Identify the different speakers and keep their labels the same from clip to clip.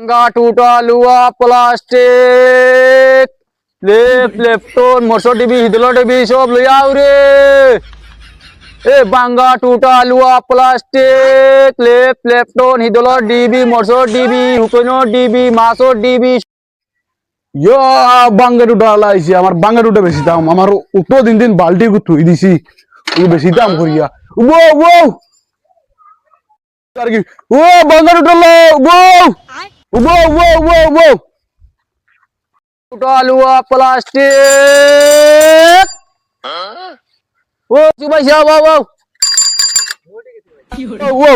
Speaker 1: ভাঙ্গা টুটা লুয়া প্লাস্টিক লেফট লেফটন মশো টিভি হিদলো টিভি সব লইয়া রে এ বাঙ্গা টুটা লুয়া প্লাস্টিক লেফট লেফটন হিদলো ডিবি মশো ডিবি হুকনো ডিবি মাসো ডিবি
Speaker 2: ইয়ো বাঙ্গা দুটা লাইছি আমার বাঙ্গা দুটা বেশি দাম আমার উটো দিন দিন বাল্টি থুই দিছি ও বেশি দাম করিয়া ও ও ও বাঙ্গা দুটা লো ও ও ও ও ও
Speaker 1: টুটা লুয়া প্লাস্টিক ও চুবাই সব ও ও
Speaker 2: ও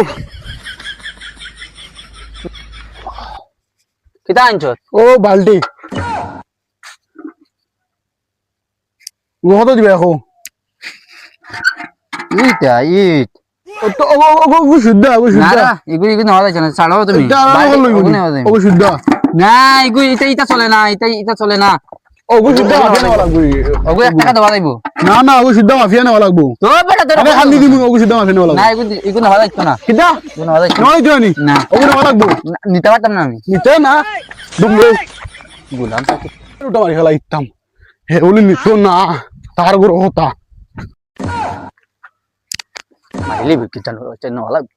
Speaker 1: কিতা আনছত
Speaker 2: ও বাল্টি কত দিবে এখন
Speaker 1: ইটা ইট
Speaker 2: শুদ্ধ
Speaker 1: না এগুলি নেওয়া যাচ্ছে না ছাড়াও তুমি।
Speaker 2: শুদ্ধ
Speaker 1: না এগুলি এটা এটা চলে না এটা এটা চলে না।
Speaker 2: ও ও শুদ্ধ মাফিয়া নেওয়া লাগবে।
Speaker 1: ওগুলো এক টাকা দেওয়া যাইব
Speaker 2: না না শুদ্ধ মাফিয়া নেওয়া লাগবে।
Speaker 1: তো বেটা তোর
Speaker 2: আরে দিমু ও শুদ্ধ মাফিয়া নেওয়া
Speaker 1: না
Speaker 2: লাগবে
Speaker 1: এগুলি এগুলো নেওয়া যাচ্ছে না।
Speaker 2: কিটা
Speaker 1: এগুলো নেওয়া যাচ্ছে না।
Speaker 2: নয় জানি
Speaker 1: না?
Speaker 2: ও নেওয়া লাগবে।
Speaker 1: নিতে পারতাম না আমি।
Speaker 2: নিতে না? দুমরে
Speaker 1: গুলাম
Speaker 2: ওটা মারি খেলা ইতাম হে ওলি নিত না তার
Speaker 1: মারিলি বিক্রি চালু হচ্ছে নেওয়া লাগবে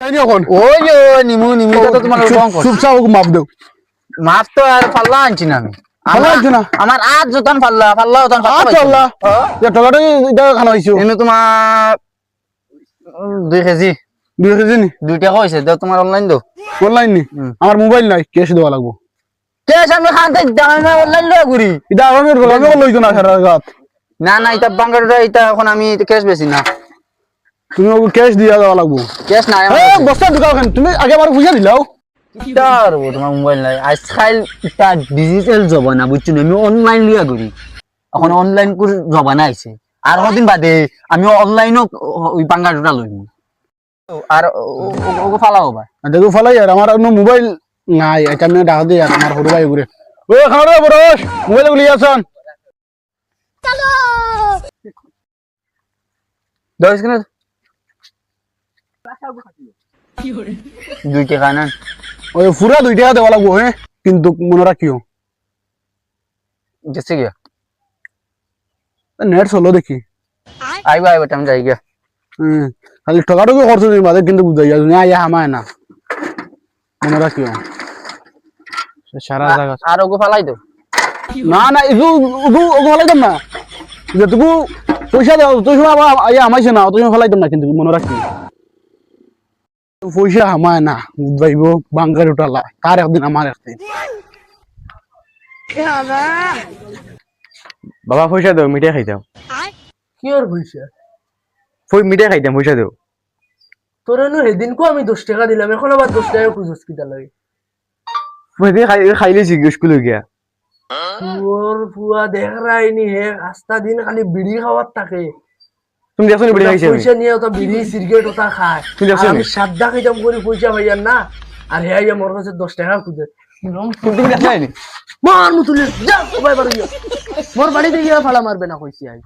Speaker 2: তাই নি এখন
Speaker 1: ওই যে নিমু নিমু তো তোমার রং করছে।
Speaker 2: মাপ দেও।
Speaker 1: মাপ তো আর পাল্লা আনছি না আমি।
Speaker 2: পাল্লা আনছো না?
Speaker 1: আমার আজ যতন পাল্লা পাল্লা যতন
Speaker 2: আল্লাহ এটা খানা হইছো
Speaker 1: এনে তোমার দুই কেজি।
Speaker 2: দুই কেজি নি?
Speaker 1: দুই টাকা হয়েছে দাও তোমার অনলাইন দাও
Speaker 2: অনলাইন নি। আমার মোবাইল নাই ক্যাশ দেওয়া লাগবো।
Speaker 1: কেস আমি দাম অনলাইন লয়ে ঘুরি
Speaker 2: এটা আমি আমি লইতো না সারা রাত
Speaker 1: না না এটা বাঙ্গারটা এটা এখন আমি ক্যাশ বেশি না।
Speaker 2: তুমি ওকে ক্যাশ দিয়া দেওয়া লাগবো।
Speaker 1: ক্যাশ নাই আমার
Speaker 2: বস্তা ঢুকাও কেন তুমি আগে আমার পয়সা দিলাও
Speaker 1: ও তোমার মোবাইল নাই। আজকাল ইটা ডিজিটাল বুঝছ না? আমি অনলাইন লিয়া ঘুরি। এখন অনলাইন করে জমানা আইছে আর কদিন বাদে আমি অনলাইনও ওই বাঙ্গারটা লইব আর ওকে ফালাও বা
Speaker 2: দেখো ফালাই আর আমার অন্য মোবাইল নাই এটা আমি ডাকা দিই আর আমার সরু ভাই ঘুরে। ও খাওয়া বরস মোবাইল গুলি আছেন।
Speaker 1: দশ কিনা দুই টাকা না
Speaker 2: ওই পুরা দুই টাকা দেওয়া লাগবো হ্যাঁ কিন্তু মনে রাখিও
Speaker 1: গেছে গিয়া
Speaker 2: নেট চলো দেখি
Speaker 1: আইবা আইবা টাইম যাই গিয়া
Speaker 2: হুম খালি টকাটুকু খরচ দিই মাঝে কিন্তু বুঝাই যাও না ইয়া হামায় না মনে রাখিও সারা জায়গা
Speaker 1: আর ওকে ফালাই দাও
Speaker 2: না না এগু এগু ওগু ফেলাইতাম না যেটুকু পয়সা দাও তুই সময় আবার ইয়া হামাইছে না তুই সময় ফেলাইতাম না কিন্তু মনে রাখি পয়সা হামায় না বুঝবাইব বাঙ্গার উঠালা তার একদিন আমার একদিন।
Speaker 3: বাবা পয়সা দাও মিঠাই খাইতাম।
Speaker 4: কি ওর পয়সা?
Speaker 3: মিঠাই খাইতাম পয়সা দাও।
Speaker 4: তোর এনো সেদিনকো আমি দশ টাকা দিলাম এখন আবার দশ টাকা খুঁজছ কিটা লাগে।
Speaker 3: সেদিন খাই খাইলেছি স্কুলে গিয়া।
Speaker 4: তোর ফুয়া দেখ রাইনি হে দিন খালি বিড়ি খাওয়ার থাকে।
Speaker 3: তুমি দেখছ বিড়ি খাইছে
Speaker 4: পয়সা নিয়ে ওটা বিড়ি সিগারেট ওটা খায়।
Speaker 3: তুই দেখছ
Speaker 4: আমি সাদ্দা খাইতাম করে পয়সা ভাইয়ার না? আর হে আইয়া মোর কাছে টাকা খুঁজে
Speaker 3: তুমি দেখছ নি?
Speaker 4: মার মুতুলে যা সবাই বাড়ি মোর বাড়িতে গিয়া ফালা মারবে না কইছি আই।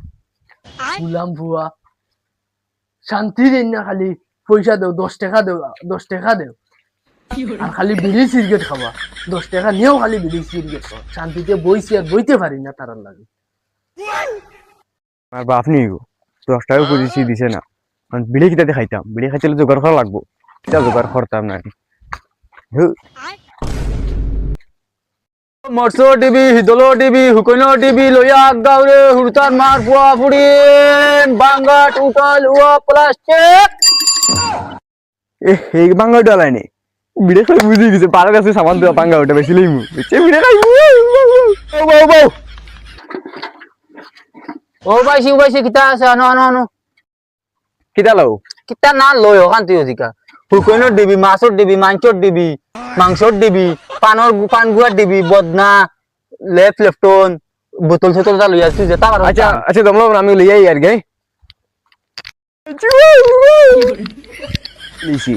Speaker 4: গুলাম ফুয়া শান্তি দিন না খালি পয়সা দেও দশ টাকা দেও দশ টাকা দেও। আর খালি বিড়ি সিগারেট খাবা। দশ টাকা নিয়েও খালি বিড়ি সিগারেট খাওয়া শান্তিতে বইছি আর বইতে পারি না তার লাগে।
Speaker 3: আর বাপ নি গো দশ টাকা খুঁজেছি দিছে না। কারণ বিড়ি কিতাতে খাইতাম। বিড়ি খাইতে জোগাড় করা লাগবো। কিতা জোগাড় করতাম না
Speaker 1: মরসো টিভি হিদলো টিভি হুকনো টিভি লইয়া গাউরে হুড়তার মার ফুয়া ফুড়িন বাঙ্গা টুটাল উয়া প্লাস্টিক
Speaker 3: এই বাঙ্গা ডালাই নি? বিড়ি খাই বুঝে গেছে পাড়ার কাছে সামান দেওয়া পাঙ্গা ওটা বেশি লইমু। বিড়ি খাই
Speaker 1: ও বউ বউ। ও বাইছি ও বাইছি কিতা আছে? আনো আনো আনো।
Speaker 3: কিতা লাও?
Speaker 1: কিতা না লয় ওখান তুই ওদিকা হুকনোর দিবি মাছর দিবি মাংসর দিবি মাংসর দিবি পানর পান গুয়ার দিবি বদনা লেফট লেফটন বোতল সোতল যা লইয়া তুই যেতা পারো
Speaker 3: আচ্ছা আচ্ছা তোমরা আমি লইয়াই আর গে। লিছি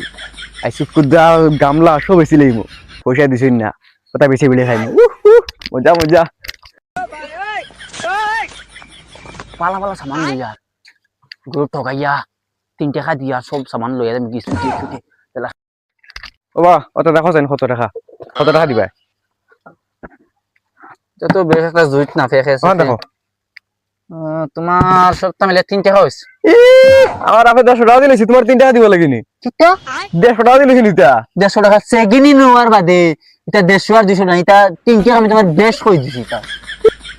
Speaker 3: আইসি কুদা গামলা সব বেশি লইমু পয়সা দিছই না কথা বেশি বিড়ি খাইমু মজা মজা।
Speaker 1: পালা পালা সামান লইয়া। গ্রুপ ঠকাইয়া তিন টাকা দিয়া সব সামান লইয়া আমি গিয়ে ছুটে ছুটে
Speaker 3: ও বা অত দেখো যেন কত টাকা? কত টাকা দিবা?
Speaker 1: তো বেশ একটা জুইট না ফেকে
Speaker 3: হ্যাঁ দেখো।
Speaker 1: তোমার সপ্তাহ মিলে তিন টাকা হয়েছে
Speaker 3: আমার আপনি দেড়শো টাকা দিলেছি তোমার তিন টাকা দিব লাগেনি। দেড়শো টাকা দিলেছি নিতা।
Speaker 1: দেড়শো টাকা সেগিনি নেওয়ার বাদে এটা দেড়শো আর দুশো না এটা তিন টাকা আমি তোমার বেশ করে দিছি এটা।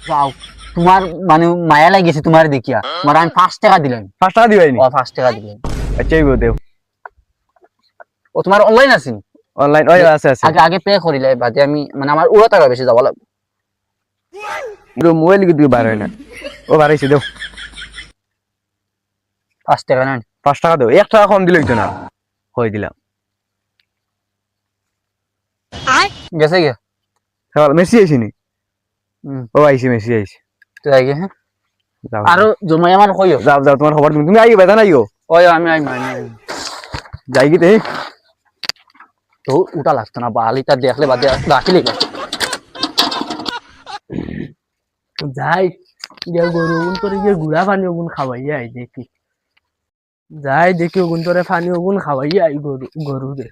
Speaker 1: যাও তোমার মানে মায়া লাগিয়েছে তোমার দেখিয়া। মানে আমি পাঁচ টাকা দিলাম।
Speaker 3: পাঁচ টাকা দিবাইনি
Speaker 1: ও পাঁচ টাকা দিলাম।
Speaker 3: আচ্ছা এই দেও।
Speaker 1: ও তোমার অনলাইন আছে
Speaker 3: অনলাইন ওই আছে আছে।
Speaker 1: আগে আগে পে করিলে বাদে আমি মানে আমার উড়ো টাকা বেশি যাব লাগবে।
Speaker 3: মোবাইল কিন্তু বার হয় না। ও বার হয়েছে দেও
Speaker 1: পাঁচ টাকা নেন
Speaker 3: পাঁচ টাকা দেও। এক টাকা কম দিলে হইতো না। হয়ে দিলাম।
Speaker 1: গেছে গিয়া
Speaker 3: হ্যাঁ মেসি আইসি নি? ও আইসি মেসি আইসি
Speaker 1: হ্যাঁ।
Speaker 3: যাও।
Speaker 1: আৰু জমাই আমার কইও।
Speaker 3: যাও যাও তোমার খবর তুমি তুমি আইও বেদা নাইও
Speaker 1: ওই আমি আমি আমি।
Speaker 3: যাই কি দেই
Speaker 1: তো উঠা লাগতো না বালিটা দেখলে বাদে রাখিলে গা।
Speaker 4: যাই গিয়া গরু ওগুন তোরে গিয়ে গুড়া পানি ওগুন খাওয়াইয়া আই দেখি। যাই দেখি ওগুন তোরে পানি ওগুন খাওয়াইয়া আই গরু গরু দে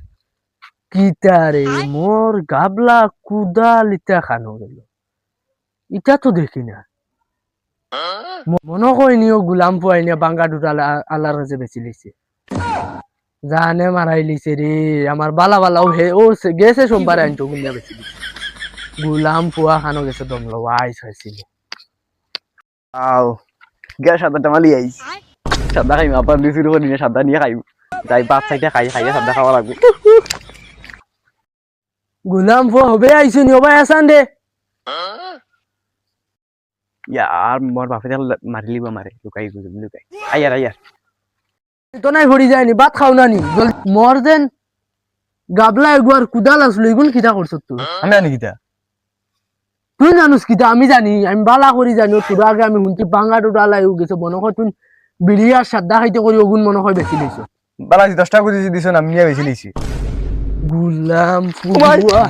Speaker 4: কিতা রে মোর গাবলা কুদা লিতা খানো গেল। ইটা তো দেখি না। মনে কইনি ও গুলাম পুয়াই নিয়ে বাঙ্গা দুটা আল্লাহর কাছে বেশি লিছে। জানে মারাই লিছে রে আমার বালা বালাও হে ও গেছে সোমবারে আনতো গুলিয়া লিছে। গুলাম পুয়া খানো গেছে দমলো আইস হয়েছিল
Speaker 3: আও গিয়া সাদা টামালি আইস। সাদা খাইম আবার লিচুর উপর নিয়ে সাদা নিয়ে খাইম। যাই বাপ চাইতে খাই খাইয়া সাদা খাওয়া লাগবে।
Speaker 4: গুলাম ফুয়া হবে আইসুন হবাই আসান দে।
Speaker 3: ইয়ার মোর বাপে মারি লিব মারে লুকাই লুকাই। আইয়ার আইয়ার
Speaker 4: তো নাই ভরি যায়নি ভাত খাও না নি? মর দেন গাবলা এগুয়ার কুদাল আসলো এগুন কিতা করছ তুই
Speaker 3: আমি আনি কিতা?
Speaker 4: তুই জানুস কিতা আমি জানি আমি বালা করি জানি তোর আগে আমি শুনছি বাঙা টোটা লাই গেছে মনে হয় তুই বিড়ি আর সাদা খাইতে করি ওগুন মনে হয় বেশি দিছ।
Speaker 3: বালা দশটা টাকা দিছো না আমি বেশি দিছি।
Speaker 4: গুলাম। ফুয়া